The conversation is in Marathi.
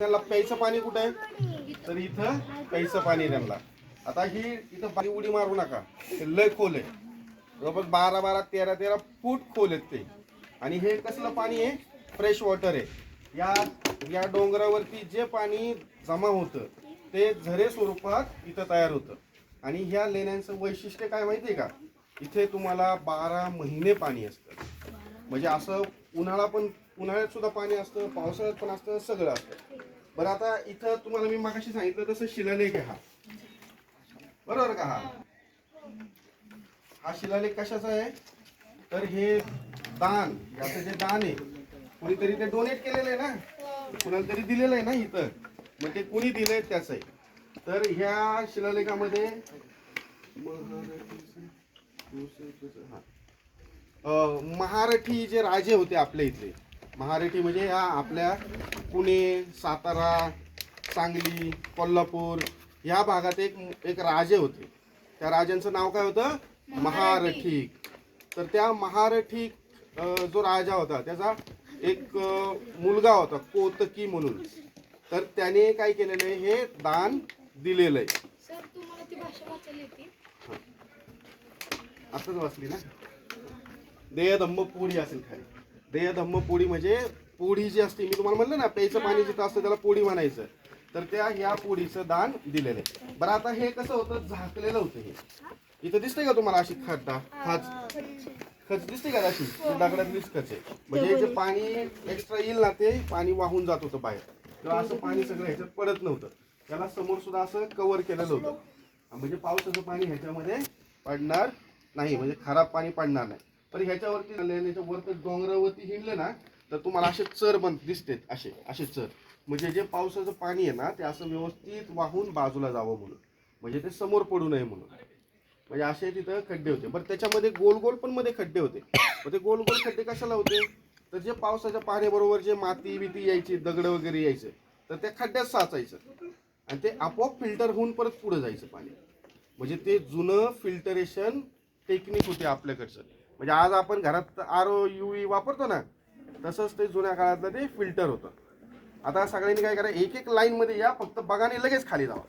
त्यांना प्यायचं पाणी कुठं आहे? तर इथं प्यायचं पाणी त्यांना. आता ही इथं पाणी उडी मारू नका. ते लय खोल आहे. जवळपास बारा बारा तेरा तेरा फूट खोल आहेत ते. आणि हे कसलं पाणी आहे? फ्रेश वॉटर आहे. या या डोंगरावरती जे पाणी जमा होतं ते झरे स्वरूपात इथं तयार होतं. आणि ह्या लेण्यांचं वैशिष्ट्य काय माहिती आहे का? इथे तुम्हाला बारा महिने पाणी असतं. म्हणजे असं उन्हाळा पण उन्हाळ्यात सुद्धा पाणी असतं पावसाळ्यात पण असतं सगळं असतं. बरं आता इथं तुम्हाला मी मागाशी सांगितलं तसं शिलालेख आहे हा. बरोबर का हा? हा शिलालेख कशाचा आहे? तर हे दान याचं जे दान आहे कुणीतरी ते डोनेट केलेलं आहे ना? कुणाला तरी दिलेलं आहे ना इथं? मग ते कुणी दिलंय त्याचं आहे? तर ह्या शिलालेखामध्ये हा. महारठी जे राजे होते आपल्या इथले महारठी म्हणजे ह्या आपल्या पुणे सातारा सांगली कोल्हापूर ह्या भागात एक एक राजे होते. त्या राजांचं नाव काय होतं? महारठिक तर त्या महारठिक जो राजा होता त्याचा एक मुलगा होता कोतकी म्हणून. तर त्याने काय केलेलं आहे? हे दान दिलेलं आहे. असंच वाचली ना? देय धम्म पोळी असेल खाली. देय धम्म पोळी म्हणजे पोळी जी असते मी तुम्हाला म्हणलं ना प्यायचं पाणी जिथं असतं त्याला पोळी म्हणायचं. तर त्या ह्या पोळीचं दान दिलेलं आहे. बरं आता हे कसं होतं? झाकलेलं होतं हे. इथं दिसतंय का तुम्हाला अशी खड्डा? खाच खच दिसते का अशी? दगडातलीच खच आहे म्हणजे जे पाणी एक्स्ट्रा येईल ना ते पाणी वाहून जात होतं बाहेर. तेव्हा असं पाणी सगळं ह्याच्यात पडत नव्हतं. त्याला समोर सुद्धा असं कव्हर केलेलं होतं. म्हणजे पावसाचं पाणी ह्याच्यामध्ये पडणार नाही. म्हणजे खराब पाणी पडणार नाही. पण ह्याच्यावरती लेण्याच्या वरती डोंगरावरती हिंडले ना तर तुम्हाला असे चर बन दिसतेत असे असे चर. म्हणजे जे पावसाचं पाणी आहे ना ते असं व्यवस्थित वाहून बाजूला जावं म्हणून. म्हणजे ते समोर पडू नये म्हणून. म्हणजे असे तिथं खड्डे होते. बरं त्याच्यामध्ये गोल गोल पण मध्ये खड्डे होते. मग ते गोल गोल खड्डे कशाला होते? तर जे पावसाच्या पाण्याबरोबर जे माती बिती यायची दगड वगैरे यायचं तर त्या खड्ड्यात साचायचं. आणि ते आपोआप फिल्टर होऊन परत पुढे जायचं पाणी. म्हणजे ते जुनं फिल्टरेशन टेक्निक होते आपल्याकडचं. म्हणजे आज आपण घरात आर ओ यू ई वापरतो ना तसंच ते जुन्या काळातलं ते फिल्टर होतं. आता सगळ्यांनी काय करा एक एक लाईनमध्ये या फक्त बघाने लगेच खाली जावा.